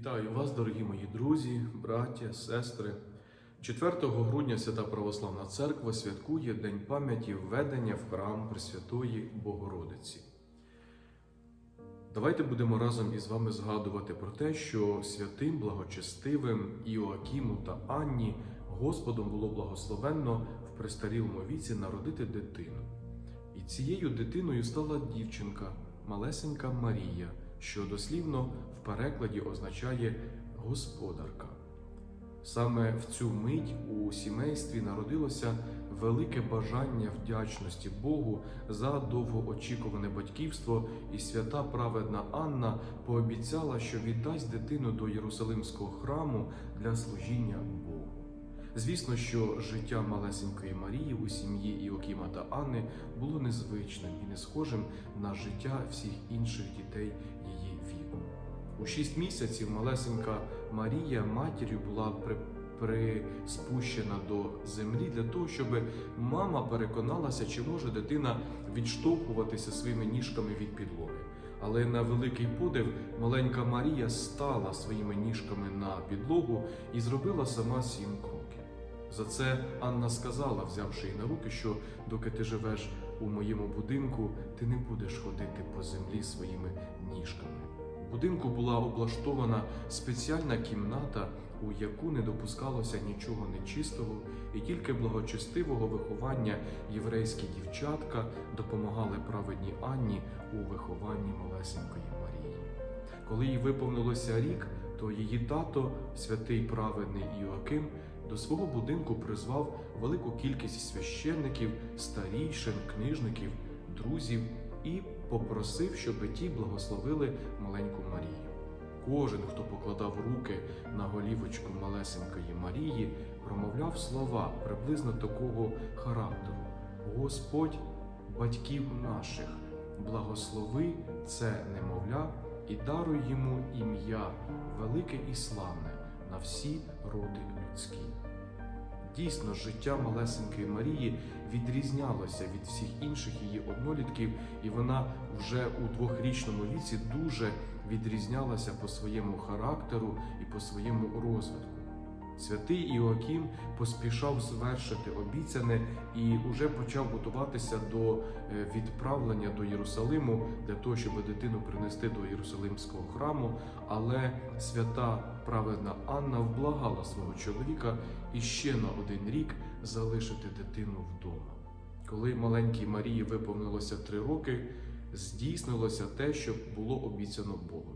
Вітаю вас, дорогі мої друзі, браття, сестри. 4 грудня Свята Православна Церква святкує День пам'яті введення в храм Пресвятої Богородиці. Давайте будемо разом із вами згадувати про те, що святим благочестивим Іоакіму та Анні Господом було благословенно в престарілому віці народити дитину. І цією дитиною стала дівчинка, малесенька Марія, що дослівно в перекладі означає господарка. Саме в цю мить у сімействі народилося велике бажання вдячності Богу за довгоочікуване батьківство, і свята праведна Анна пообіцяла, що віддасть дитину до Єрусалимського храму для служіння. Звісно, що життя малесенької Марії у сім'ї Іокіма та Анни було незвичним і не схожим на життя всіх інших дітей її віку. У шість місяців малесенька Марія матір'ю була при, приспущена до землі для того, щоб мама переконалася, чи може дитина відштовхуватися своїми ніжками від підлоги. Але на великий подив маленька Марія стала своїми ніжками на підлогу і зробила сама сім кроків. За це Анна сказала, взявши її на руки, що доки ти живеш у моєму будинку, ти не будеш ходити по землі своїми ніжками. У будинку була облаштована спеціальна кімната, у яку не допускалося нічого нечистого, і тільки благочестивого виховання єврейські дівчатка допомагали праведній Анні у вихованні малесенької Марії. Коли їй виповнилося рік, то її тато, святий праведний Іоаким, до свого будинку призвав велику кількість священників, старійшин, книжників, друзів і попросив, щоб ті благословили маленьку Марію. Кожен, хто покладав руки на голівочку малесенької Марії, промовляв слова приблизно такого характеру: Господь, батьків наших, благослови це немовля і даруй йому ім'я велике і славне на всі роди людські. Дійсно, життя малесенької Марії відрізнялося від всіх інших її однолітків, і вона вже у двохрічному віці дуже відрізнялася по своєму характеру і по своєму розвитку. Святий Іоакім поспішав звершити обіцяне і уже почав готуватися до е, відправлення до Єрусалиму для того, щоб дитину принести до Єрусалимського храму. Але свята праведна Анна вблагала свого чоловіка і ще на один рік залишити дитину вдома. Коли маленькій Марії виповнилося три роки, здійснилося те, що було обіцяно Богові.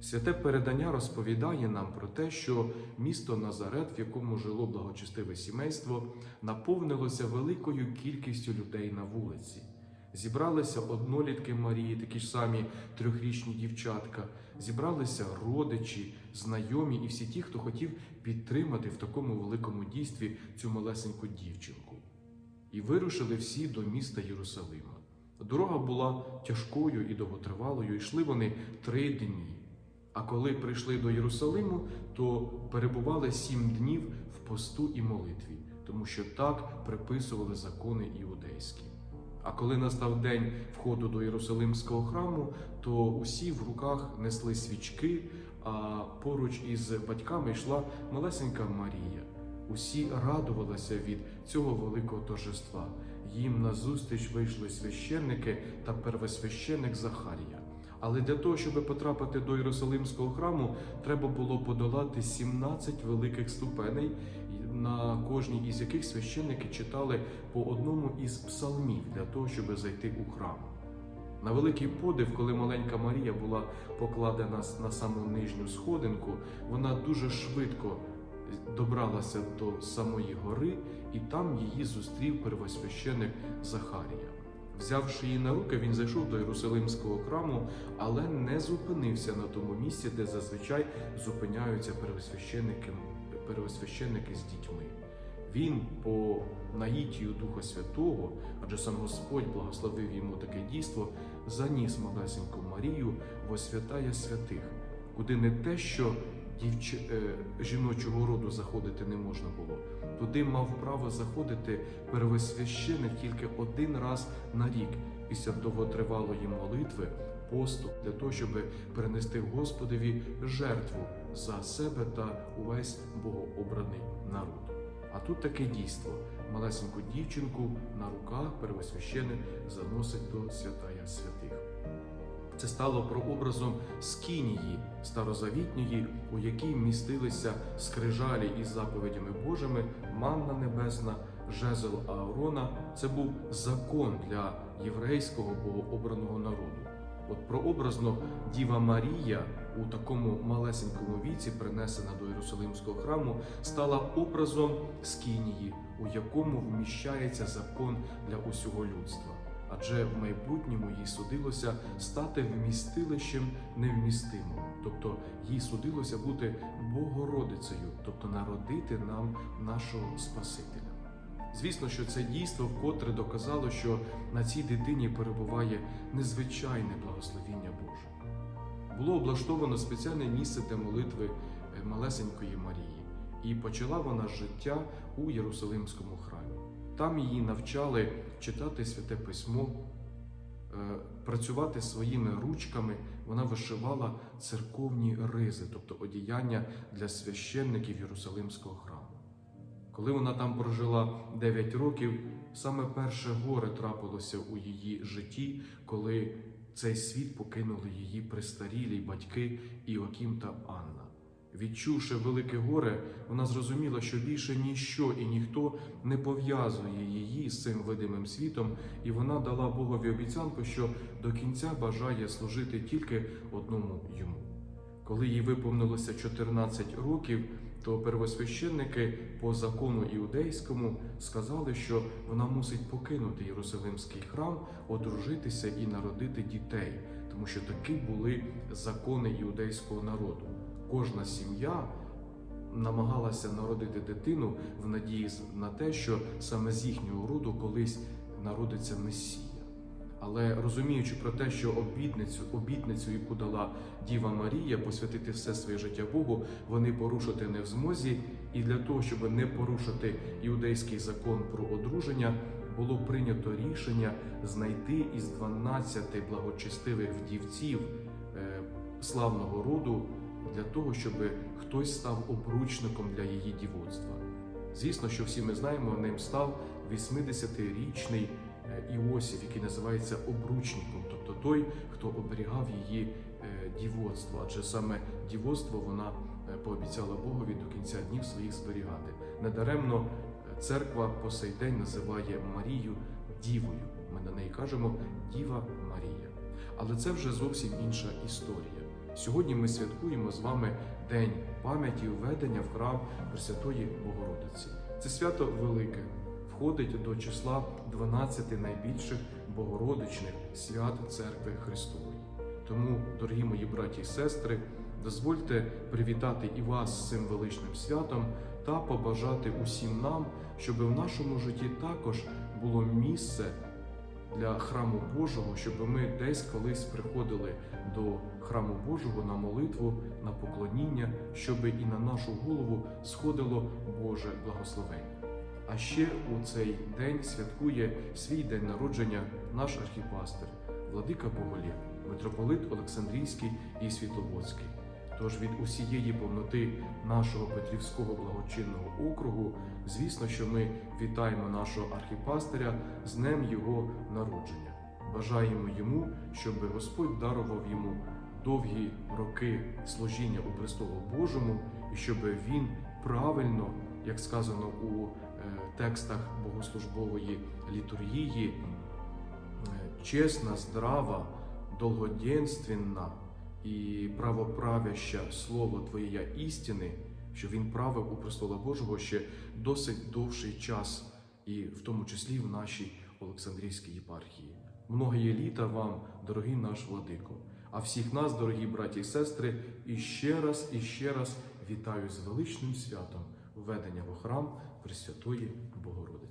Святе передання розповідає нам про те, що місто Назарет, в якому жило благочестиве сімейство, наповнилося великою кількістю людей на вулиці. Зібралися однолітки Марії, такі ж самі трьохрічні дівчатка, зібралися родичі, знайомі і всі ті, хто хотів підтримати в такому великому дійстві цю малесеньку дівчинку. І вирушили всі до міста Єрусалима. Дорога була тяжкою і довготривалою, йшли вони три дні. А коли прийшли до Єрусалиму, то перебували сім днів в посту і молитві, тому що так приписували закони іудейські. А коли настав день входу до Єрусалимського храму, то усі в руках несли свічки, а поруч із батьками йшла малесенька Марія. Усі радувалися від цього великого торжества. Їм назустріч вийшли священники та первосвященник Захарія. Але для того, щоб потрапити до Єрусалимського храму, треба було подолати 17 великих ступеней, на кожній із яких священники читали по одному із псалмів для того, щоб зайти у храм. На великий подив, коли маленька Марія була покладена на саму нижню сходинку, вона дуже швидко добралася до самої гори, і там її зустрів первосвященик Захарія. Взявши її на руки, він зайшов до Єрусалимського храму, але не зупинився на тому місці, де зазвичай зупиняються первосвященники, первосвященники з дітьми. Він по наїтію Духа Святого, адже сам Господь благословив йому таке дійство, заніс малесеньку Марію во святая святих, куди не те, що дівч... е, жіночого роду заходити не можна було. Туди мав право заходити первосвященик тільки один раз на рік після довготривалої молитви, посту для того, щоб перенести Господові жертву за себе та увесь богообраний народ. А тут таке дійство: малесеньку дівчинку на руках первосвященик заносить до святая святих. Це стало прообразом скинії старозавітньої, у якій містилися скрижалі із заповідями Божими, манна небесна, жезл Аарона. Це був закон для єврейського богообраного народу. От прообразно Діва Марія у такому малесенькому віці, принесена до Єрусалимського храму, стала образом скинії, у якому вміщається закон для усього людства. Адже в майбутньому їй судилося стати вмістилищем невмістимого, тобто їй судилося бути Богородицею, тобто народити нам нашого Спасителя. Звісно, що це дійство вкотре доказало, що на цій дитині перебуває незвичайне благословіння Боже. Було облаштовано спеціальне місце для молитви е, малесенької Марії, і почала вона життя у Єрусалимському храмі. Там її навчали читати святе письмо, е, працювати своїми ручками. Вона вишивала церковні ризи, тобто одіяння для священників Єрусалимського храму. Коли вона там прожила 9 років, саме перше горе трапилося у її житті, коли цей світ покинули її престарілі батьки Іокім та Анна. Відчувши велике горе, вона зрозуміла, що більше ніщо і ніхто не пов'язує її з цим видимим світом, і вона дала Богові обіцянку, що до кінця бажає служити тільки одному йому. Коли їй виповнилося 14 років, то первосвященники по закону іудейському сказали, що вона мусить покинути Єрусалимський храм, одружитися і народити дітей, тому що такі були закони іудейського народу. Кожна сім'я намагалася народити дитину в надії на те, що саме з їхнього роду колись народиться Месія. Але розуміючи про те, що обітницю, обітницю, яку дала Діва Марія, посвятити все своє життя Богу, вони порушити не в змозі, і для того, щоб не порушити іудейський закон про одруження, було прийнято рішення знайти із 12 благочестивих вдівців е, славного роду для того, щоб хтось став обручником для її дівоцтва. Звісно, що всі ми знаємо, ним став 80-річний е, Іосиф, який називається обручником, тобто той, хто оберігав її е, дівоцтво, адже саме дівоцтво вона е, пообіцяла Богові до кінця днів своїх зберігати. Недаремно церква по сей день називає Марію Дівою. Ми на неї кажемо Діва Марія. Але це вже зовсім інша історія. Сьогодні ми святкуємо з вами День пам'яті введення в храм Пресвятої Богородиці. Це свято велике, входить до числа 12 найбільших богородичних свят Церкви Христової. Тому, дорогі мої браті і сестри, дозвольте привітати і вас з цим величним святом та побажати усім нам, щоб в нашому житті також було місце для храму Божого, щоб ми десь колись приходили до храму Божого на молитву, на поклоніння, щоб і на нашу голову сходило Боже благословення. А ще у цей день святкує свій день народження наш архіпастир, владика Боголєв, митрополит Олександрійський і Світловодський. Тож від усієї повноти нашого Петрівського благочинного округу, звісно, що ми вітаємо нашого архіпастиря з днем його народження. Бажаємо йому, щоб Господь дарував йому довгі роки служіння у престолу Божому, і щоб він правильно, як сказано у е, текстах богослужбової літургії, е, чесна, здрава, довгоденственна і правоправяща слово Твоєя істини, що він правив у престола Божого ще досить довший час, і в тому числі в нашій Олександрійській єпархії. Многої літа вам, дорогий наш владико, а всіх нас, дорогі браті і сестри, і ще раз, і ще раз вітаю з величним святом введення в храм Пресвятої Богородиці.